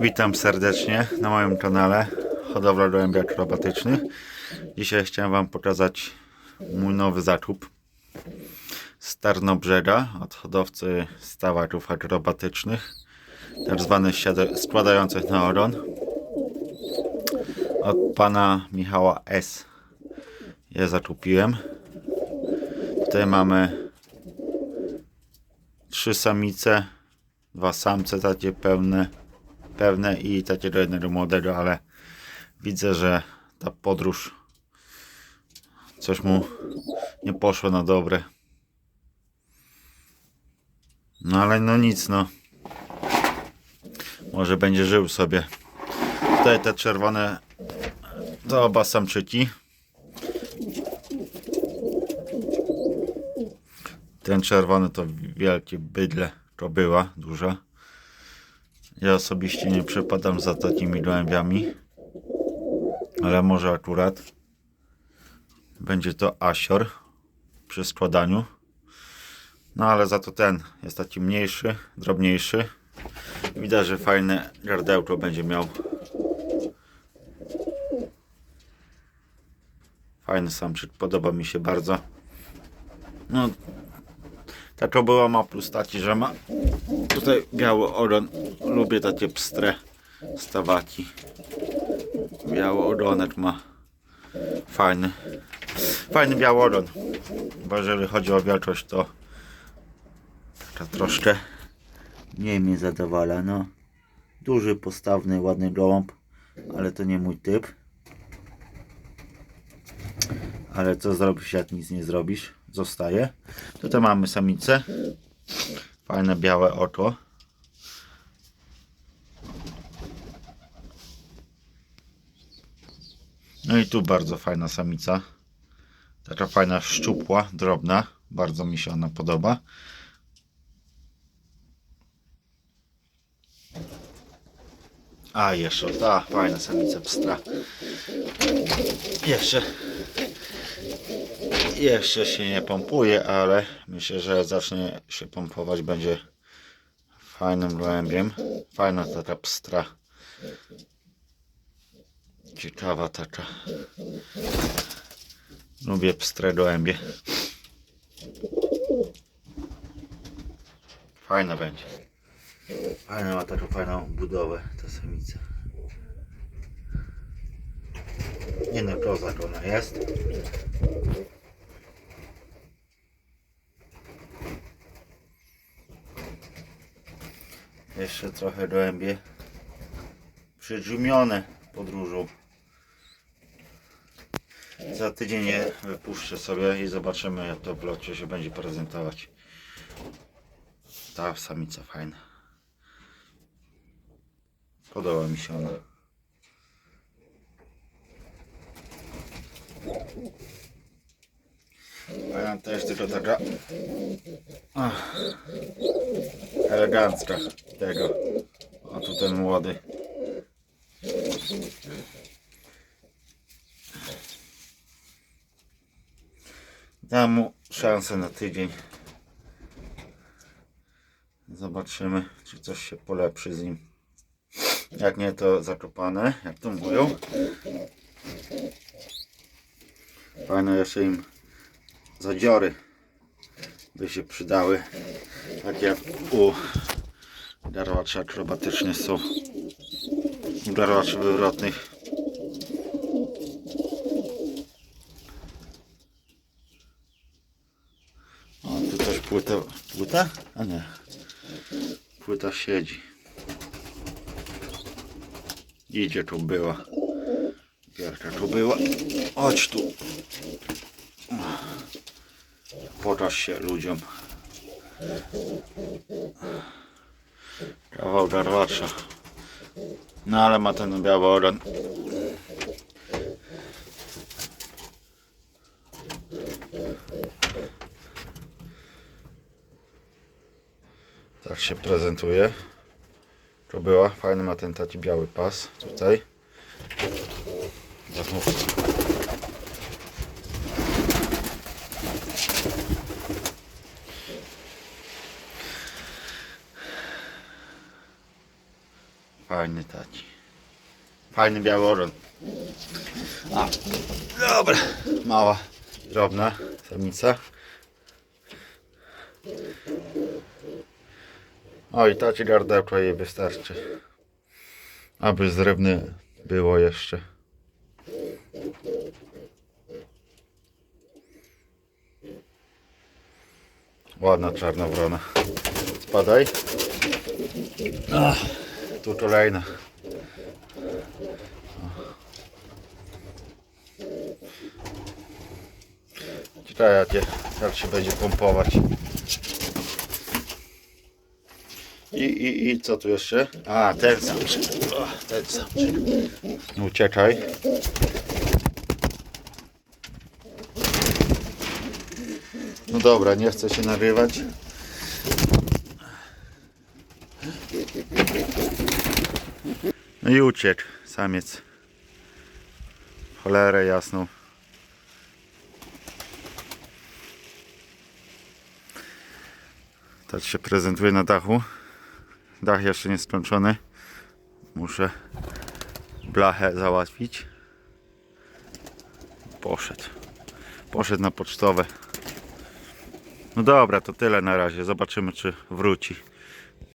Witam serdecznie na moim kanale Hodowla gołębi akrobatycznych. Dzisiaj chciałem Wam pokazać mój nowy zakup z Tarnobrzega od hodowcy stawaków akrobatycznych, tak zwanych składających na oron od pana Michała S. Je zakupiłem. Tutaj mamy trzy samice, dwa samce takie pełne, pewne i takiego jednego młodego, ale widzę, że ta podróż coś mu nie poszło na dobre. No ale no nic, no. Może będzie żył sobie. Tutaj te czerwone to oba samczyki. Ten czerwony to wielkie bydle, to była duża. Ja osobiście nie przepadam za takimi gołębiami, ale może akurat będzie to asior przy składaniu. No ale za to ten jest taki mniejszy, drobniejszy. Widać, że fajne gardełko będzie miał. Fajny samczyk, podoba mi się bardzo. No, ta była ma plus taki, że ma tutaj biały ogon. Lubię takie pstre stawaki. Biały ogonek ma. Fajny. Fajny biały ogon. Bo jeżeli chodzi o wielkość, to taka troszkę mniej mnie zadowala. No, duży, postawny, ładny gołąb, ale to nie mój typ. Ale co zrobisz, jak nic nie zrobisz? Zostaje. Tutaj mamy samicę. Fajne białe oko. No i tu bardzo fajna samica. Taka fajna, szczupła, drobna. Bardzo mi się ona podoba. A jeszcze ta fajna samica pstra. Jeszcze jeszcze się nie pompuje, ale myślę, że zacznie się pompować, będzie fajnym gołębiem. Fajna taka pstra. Ciekawa taka. Lubię pstre gołębie. Fajna będzie. Fajna ma taką fajną budowę ta samica. Nie no, kozak ona jest. Jeszcze trochę gołębie przydrzumione podróżą. Za tydzień je wypuszczę sobie i zobaczymy jak to w locie się będzie prezentować. Ta samica fajna. Podoba mi się ona. Fajna też tylko taka ach, elegancka tego. A tu ten młody. Dam mu szansę na tydzień. Zobaczymy, czy coś się polepszy z nim. Jak nie, to zakopane, jak to mówią. Fajne jeszcze im zadziory by się przydały. Tak jak u garłaczy akrobatycznych są. Garłaczy wywrotnych. O, tu też płyta. Płyta? A nie. Płyta siedzi. Idzie tu była. Wielka tu była. Chodź tu. Pokaż się ludziom. Kawał garłacza. No ale ma ten biały ogon. Tak się prezentuje. To była. Fajny ma ten taki biały pas tutaj. Zachmów. Fajny taci. Fajny biały oron. A, dobra. Mała, drobna samica. Oj, taci gardełko jej wystarczy. Aby zrywne było jeszcze. Ładna czarna wrona. Spadaj. Ach, tu kolejna. Ciekawe jak się będzie pompować. I, i, I co tu jeszcze? A, ten samczyk. Ten samczyk. Uciekaj. No dobra, nie chcę się narywać. No i uciekł samiec. Cholerę jasną. Tak się prezentuje na dachu. Dach jeszcze nie skończony. Muszę blachę załatwić. Poszedł. Poszedł na pocztowe. No dobra, to tyle na razie. Zobaczymy, czy wróci.